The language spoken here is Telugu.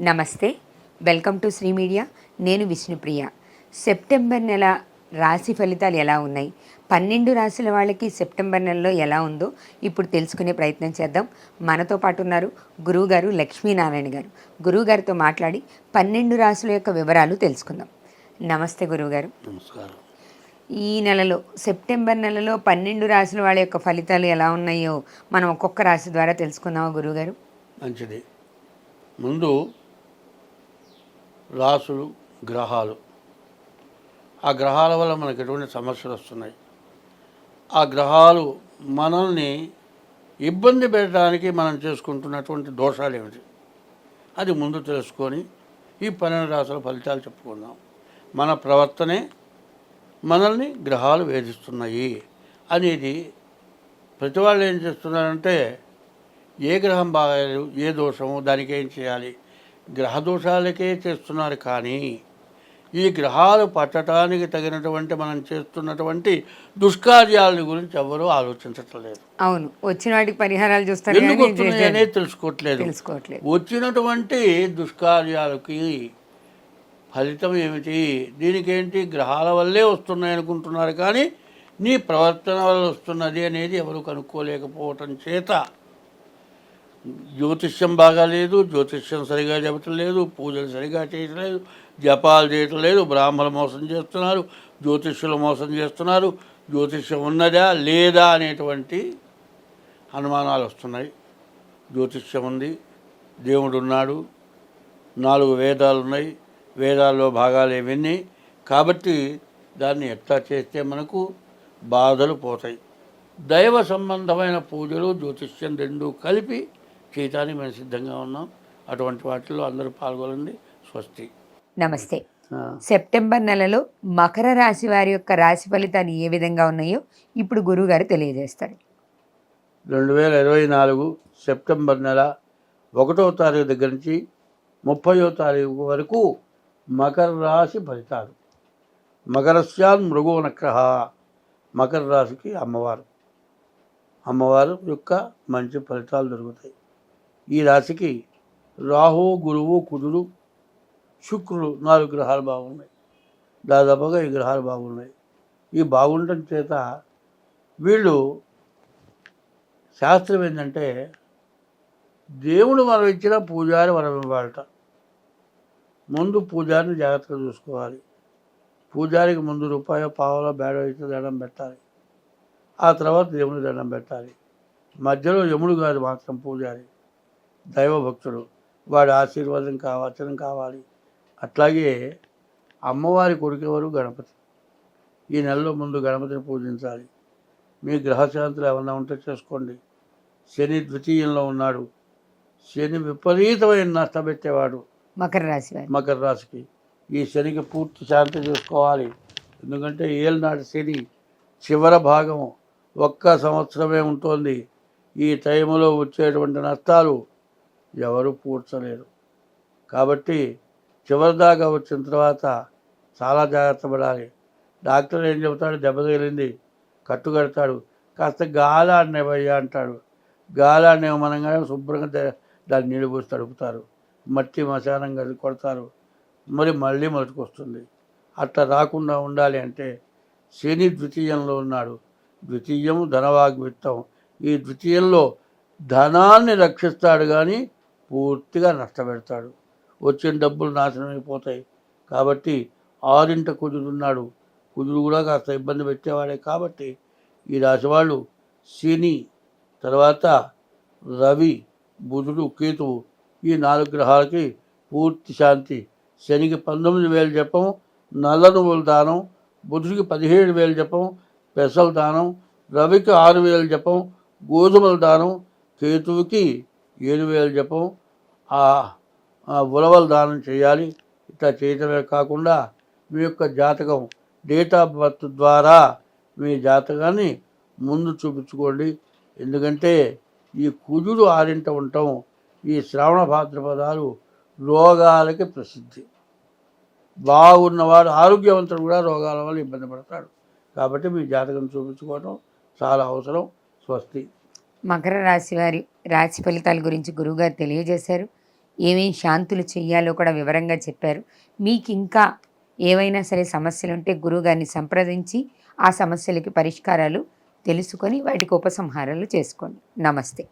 నమస్తే వెల్కమ్ టు శ్రీ మీడియా. నేను విష్ణుప్రియ. సెప్టెంబర్ నెల రాశి ఫలితాలు ఎలా ఉన్నాయి? పన్నెండు రాశుల వాళ్ళకి సెప్టెంబర్ నెలలో ఎలా ఉందో ఇప్పుడు తెలుసుకునే ప్రయత్నం చేద్దాం. మనతో పాటు ఉన్నారు గురువుగారు లక్ష్మీనారాయణ గారు. గురువుగారితో మాట్లాడి పన్నెండు రాశుల యొక్క వివరాలు తెలుసుకుందాం. నమస్తే గురువుగారు. నమస్కారం. ఈ నెలలో సెప్టెంబర్ నెలలో పన్నెండు రాశుల వాళ్ళ యొక్క ఫలితాలు ఎలా ఉన్నాయో మనం ఒక్కొక్క రాశి ద్వారా తెలుసుకుందామా గురువుగారు? మంచిది. ముందు రాసులు గ్రహాలు. ఆ గ్రహాల వల్ల మనకు ఎటువంటి సమస్యలు వస్తున్నాయి? ఆ గ్రహాలు మనల్ని ఇబ్బంది పెట్టడానికి మనం చేసుకుంటున్నటువంటి దోషాలు ఏమిటి? అది ముందు తెలుసుకొని ఈ పన్నెండు రాసుల ఫలితాలు చెప్పుకుందాం. మన ప్రవర్తనే మనల్ని గ్రహాలు వేధిస్తున్నాయి అనేది ప్రతి వాళ్ళు ఏం చేస్తున్నారంటే ఏ గ్రహం బాగాలేదు ఏ దోషము దానికి ఏం చేయాలి? గ్రహ దోషాలకే చేస్తున్నారు కానీ ఈ గ్రహాలు పట్టడానికి తగినటువంటి మనం చేస్తున్నటువంటి దుష్కార్యాల గురించి ఎవరూ ఆలోచించటం లేదు అవును. వచ్చిన వాటికి పరిహారాలు చూస్తారు ఎందుకు కానీ వస్తున్నాయి చేసే- అనేది తెలుసుకోవట్లేదు. తెలుసుకోవట్లేదు. వచ్చినటువంటి దుష్కార్యాలకి ఫలితం ఏమిటి? దీనికేంటి? గ్రహాల వల్లే వస్తున్నాయి అనుకుంటున్నారు కానీ నీ ప్రవర్తన వల్ల వస్తున్నది అనేది ఎవరు కనుక్కోలేకపోవటం చేత జ్యోతిష్యం బాగాలేదు జ్యోతిష్యం సరిగా చెప్పటం లేదు పూజలు సరిగా చేయటం లేదు జపాలు చేయటం లేదు బ్రాహ్మణులు మోసం చేస్తున్నారు జ్యోతిష్యులు మోసం చేస్తున్నారు జ్యోతిష్యం ఉన్నదా లేదా అనేటువంటి అనుమానాలు వస్తున్నాయి. జ్యోతిష్యం ఉంది దేవుడు ఉన్నాడు నాలుగు వేదాలు ఉన్నాయి వేదాల్లో భాగాలు ఇవన్నీ కాబట్టి దాన్ని ఎట్లా చేస్తే మనకు బాధలు పోతాయి. దైవ సంబంధమైన పూజలు జ్యోతిష్యం రెండు కలిపి చేయటానికి మేము సిద్ధంగా ఉన్నాం. అటువంటి వాటిల్లో అందరూ పాల్గొనండి. స్వస్తి. నమస్తే. సెప్టెంబర్ నెలలో మకర రాశి వారి యొక్క రాశి ఫలితాలు ఏ విధంగా ఉన్నాయో ఇప్పుడు గురువు గారు తెలియజేస్తారు. రెండు వేల ఇరవై నాలుగు సెప్టెంబర్ నెల ఒకటో తారీఖు దగ్గర నుంచి ముప్పయో తారీఖు వరకు మకర రాశి ఫలితాలు. మకరస్యాన్ మృగో నక్రహ మకర రాశికి అమ్మవారు. అమ్మవారు యొక్క మంచి ఫలితాలు దొరుకుతాయి. ఈ రాశికి రాహు గురువు కుజుడు శుక్రుడు నాలుగు గ్రహాలు బాగున్నాయి. దాదాపుగా ఈ గ్రహాలు బాగున్నాయి. ఈ బాగుండటం చేత వీళ్ళు శాస్త్రం ఏంటంటే దేవుడు మనం ఇచ్చిన పూజారి మనం ఇవ్వాలట. ముందు పూజారిని జాగ్రత్తగా చూసుకోవాలి. పూజారికి ముందు రూపాయో పావలో బేడో అయితే దండం పెట్టాలి. ఆ తర్వాత దేవుని దండం పెట్టాలి. మధ్యలో యముడు కాదు మాత్రం పూజారి. దైవభక్తుడు. వాడి ఆశీర్వాదం కావాల్సిన కావాలి. అట్లాగే అమ్మవారి కొడుకెవరు? గణపతి. ఈ నెలలో ముందు గణపతిని పూజించాలి. మీ గ్రహశాంతులు ఏమన్నా ఉంటే చేసుకోండి. శని ద్వితీయంలో ఉన్నాడు. శని విపరీతమైన నష్టపెట్టేవాడు మకర రాశి మకర రాశికి. ఈ శనికి పూర్తి శాంతి చేసుకోవాలి. ఎందుకంటే ఏళ్ళనాటి శని చివరి భాగం ఒక్క సంవత్సరమే ఉంటుంది. ఈ టైంలో వచ్చేటువంటి నష్టాలు ఎవరు పూడ్చలేరు. కాబట్టి చివరిదాకా వచ్చిన తర్వాత చాలా జాగ్రత్త పడాలి. డాక్టర్ ఏం చెబుతాడు? దెబ్బ తగిలింది కట్టు కడతాడు కాస్త గాలాడినవయ్యా అంటాడు. గాలాడిన మనంగానే శుభ్రంగా దాన్ని నీళ్ళు పోసి తడుపుతారు. మట్టి మశానం కలిసి కొడతారు. మరి మళ్ళీ మొదటికొస్తుంది. అట్లా రాకుండా ఉండాలి అంటే శని ద్వితీయంలో ఉన్నాడు. ద్వితీయం ధనవాగ్విత్తం ఈ ద్వితీయంలో ధనాన్ని రక్షిస్తాడు కానీ పూర్తిగా నష్టపెడతాడు. వచ్చిన డబ్బులు నాశనం అయిపోతాయి కాబట్టి ఆరింట కుజుడున్నాడు కుజుడు కూడా కాస్త ఇబ్బంది పెట్టేవాడే. కాబట్టి ఈ రాశి వాళ్ళు శని తర్వాత రవి బుధుడు కేతువు ఈ నాలుగు గ్రహాలకి పూర్తి శాంతి. శనికి పంతొమ్మిది వేలు జపం నల్ల నువ్వుల దానం బుధుడికి పదిహేడు వేలు జపం పెసల దానం రవికి ఆరు వేలు జపం గోధుమల దానం కేతువుకి ఏడు వేలు జపం ఆ ఉలవల దానం చేయాలి. ఇట్లా చేయటమే కాకుండా మీ యొక్క జాతకం డేట్ ఆఫ్ బర్త్ ద్వారా మీ జాతకాన్ని ముందు చూపించుకోండి. ఎందుకంటే ఈ కుజుడు ఆరింట ఉండటం ఈ శ్రావణ భాద్రపదాలు రోగాలకి ప్రసిద్ధి. బాగున్నవాడు ఆరోగ్యవంతుడు కూడా రోగాల వల్ల ఇబ్బంది పడతాడు. కాబట్టి మీ జాతకం చూపించుకోవడం చాలా అవసరం స్వస్తి. మకర రాశి వారి రాశి ఫలితాల గురించి గురువుగారు తెలియజేశారు. ఏమేం శాంతులు చేయాలో కూడా వివరంగా చెప్పారు. మీకు ఇంకా ఏవైనా సరే సమస్యలు ఉంటే గురువుగారిని సంప్రదించి ఆ సమస్యలకి పరిష్కారాలు తెలుసుకొని వాటికి ఉపసంహారాలు చేసుకోండి. నమస్తే.